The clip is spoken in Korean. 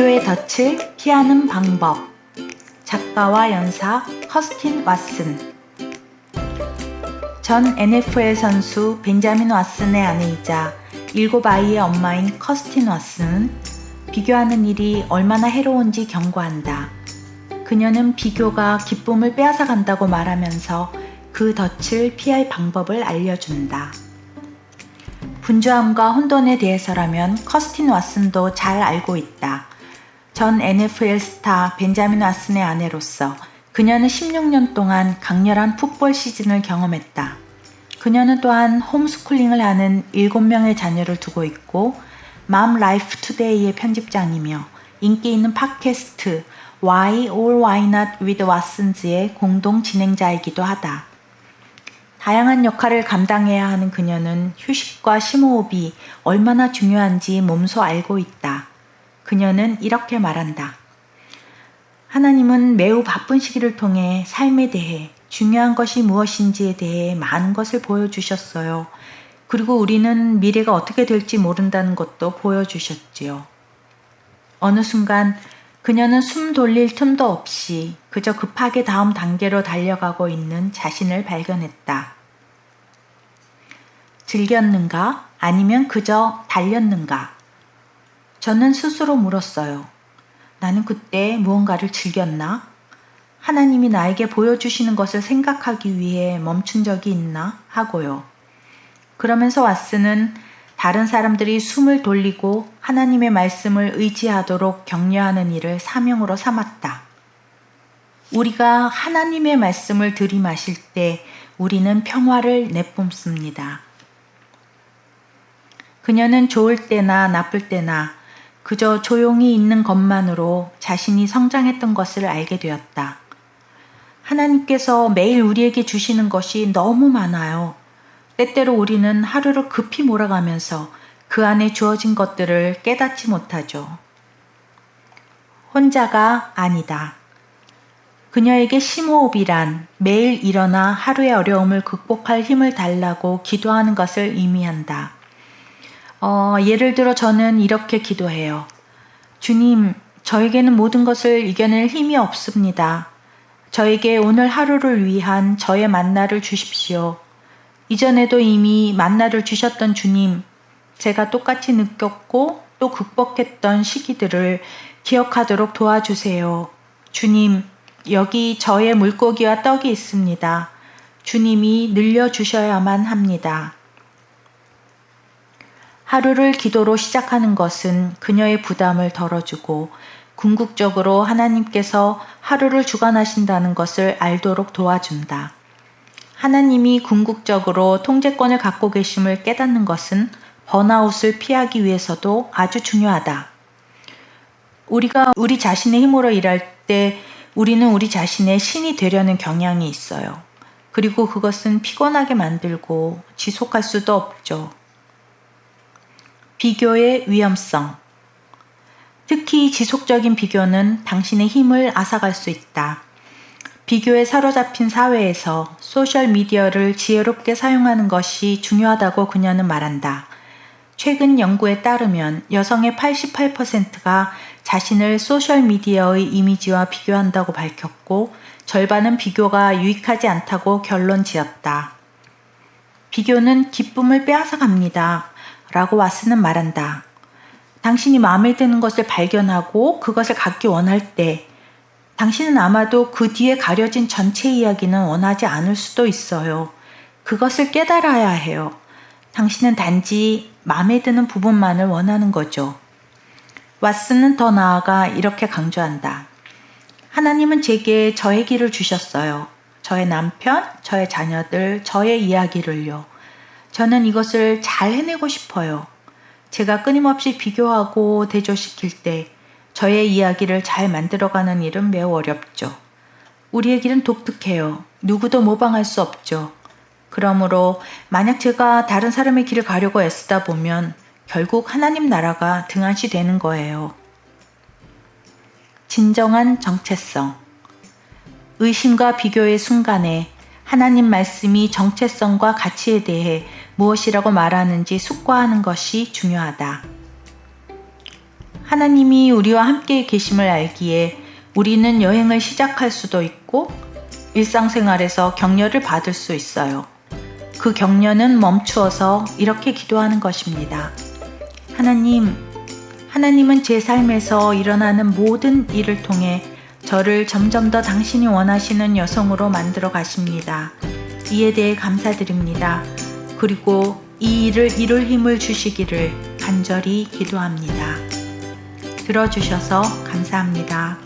비교의 덫을 피하는 방법. 작가와 연사 커스틴 왓슨. 전 NFL 선수 벤자민 왓슨의 아내이자 일곱 아이의 엄마인 커스틴 왓슨은 비교하는 일이 얼마나 해로운지 경고한다. 그녀는 비교가 기쁨을 빼앗아 간다고 말하면서 그 덫을 피할 방법을 알려준다. 분주함과 혼돈에 대해서라면 커스틴 왓슨도 잘 알고 있다. 전 NFL 스타 벤자민 왓슨의 아내로서 그녀는 16년 동안 강렬한 풋볼 시즌을 경험했다. 그녀는 또한 홈스쿨링을 하는 7명의 자녀를 두고 있고 맘 라이프 투데이의 편집장이며 인기 있는 팟캐스트 Why or Why Not with Watsons의 공동 진행자이기도 하다. 다양한 역할을 감당해야 하는 그녀는 휴식과 심호흡이 얼마나 중요한지 몸소 알고 있다. 그녀는 이렇게 말한다. 하나님은 매우 바쁜 시기를 통해 삶에 대해 중요한 것이 무엇인지에 대해 많은 것을 보여주셨어요. 그리고 우리는 미래가 어떻게 될지 모른다는 것도 보여주셨지요. 어느 순간 그녀는 숨 돌릴 틈도 없이 그저 급하게 다음 단계로 달려가고 있는 자신을 발견했다. 즐겼는가? 아니면 그저 달렸는가? 저는 스스로 물었어요. 나는 그때 무언가를 즐겼나? 하나님이 나에게 보여주시는 것을 생각하기 위해 멈춘 적이 있나? 하고요. 그러면서 왓스는 다른 사람들이 숨을 돌리고 하나님의 말씀을 의지하도록 격려하는 일을 사명으로 삼았다. 우리가 하나님의 말씀을 들이마실 때 우리는 평화를 내뿜습니다. 그녀는 좋을 때나 나쁠 때나 그저 조용히 있는 것만으로 자신이 성장했던 것을 알게 되었다. 하나님께서 매일 우리에게 주시는 것이 너무 많아요. 때때로 우리는 하루를 급히 몰아가면서 그 안에 주어진 것들을 깨닫지 못하죠. 혼자가 아니다. 그녀에게 심호흡이란 매일 일어나 하루의 어려움을 극복할 힘을 달라고 기도하는 것을 의미한다. 어, 예를 들어 저는 이렇게 기도해요. 주님, 저에게는 모든 것을 이겨낼 힘이 없습니다. 저에게 오늘 하루를 위한 저의 만나를 주십시오. 이전에도 이미 만나를 주셨던 주님, 제가 똑같이 느꼈고 또 극복했던 시기들을 기억하도록 도와주세요. 주님, 여기 저의 물고기와 떡이 있습니다. 주님이 늘려주셔야만 합니다. 하루를 기도로 시작하는 것은 그녀의 부담을 덜어주고 궁극적으로 하나님께서 하루를 주관하신다는 것을 알도록 도와준다. 하나님이 궁극적으로 통제권을 갖고 계심을 깨닫는 것은 번아웃을 피하기 위해서도 아주 중요하다. 우리가 우리 자신의 힘으로 일할 때 우리는 우리 자신의 신이 되려는 경향이 있어요. 그리고 그것은 피곤하게 만들고 지속할 수도 없죠. 비교의 위험성. 특히 지속적인 비교는 당신의 힘을 앗아갈 수 있다. 비교에 사로잡힌 사회에서 소셜미디어를 지혜롭게 사용하는 것이 중요하다고 그녀는 말한다. 최근 연구에 따르면 여성의 88%가 자신을 소셜미디어의 이미지와 비교한다고 밝혔고 절반은 비교가 유익하지 않다고 결론 지었다. 비교는 기쁨을 빼앗아 갑니다. 라고 와스는 말한다. 당신이 마음에 드는 것을 발견하고 그것을 갖기 원할 때 당신은 아마도 그 뒤에 가려진 전체 이야기는 원하지 않을 수도 있어요. 그것을 깨달아야 해요. 당신은 단지 마음에 드는 부분만을 원하는 거죠. 왓슨은 더 나아가 이렇게 강조한다. 하나님은 제게 저의 길을 주셨어요. 저의 남편, 저의 자녀들, 저의 이야기를요. 저는 이것을 잘 해내고 싶어요. 제가 끊임없이 비교하고 대조시킬 때 저의 이야기를 잘 만들어가는 일은 매우 어렵죠. 우리의 길은 독특해요. 누구도 모방할 수 없죠. 그러므로 만약 제가 다른 사람의 길을 가려고 애쓰다 보면 결국 하나님 나라가 등한시 되는 거예요. 진정한 정체성. 의심과 비교의 순간에 하나님 말씀이 정체성과 가치에 대해 무엇이라고 말하는지 숙고하는 것이 중요하다. 하나님이 우리와 함께 계심을 알기에 우리는 여행을 시작할 수도 있고 일상생활에서 격려를 받을 수 있어요. 그 격려는 멈추어서 이렇게 기도하는 것입니다. 하나님, 하나님은 제 삶에서 일어나는 모든 일을 통해 저를 점점 더 당신이 원하시는 여성으로 만들어 가십니다. 이에 대해 감사드립니다. 그리고 이 일을 이룰 힘을 주시기를 간절히 기도합니다. 들어주셔서 감사합니다.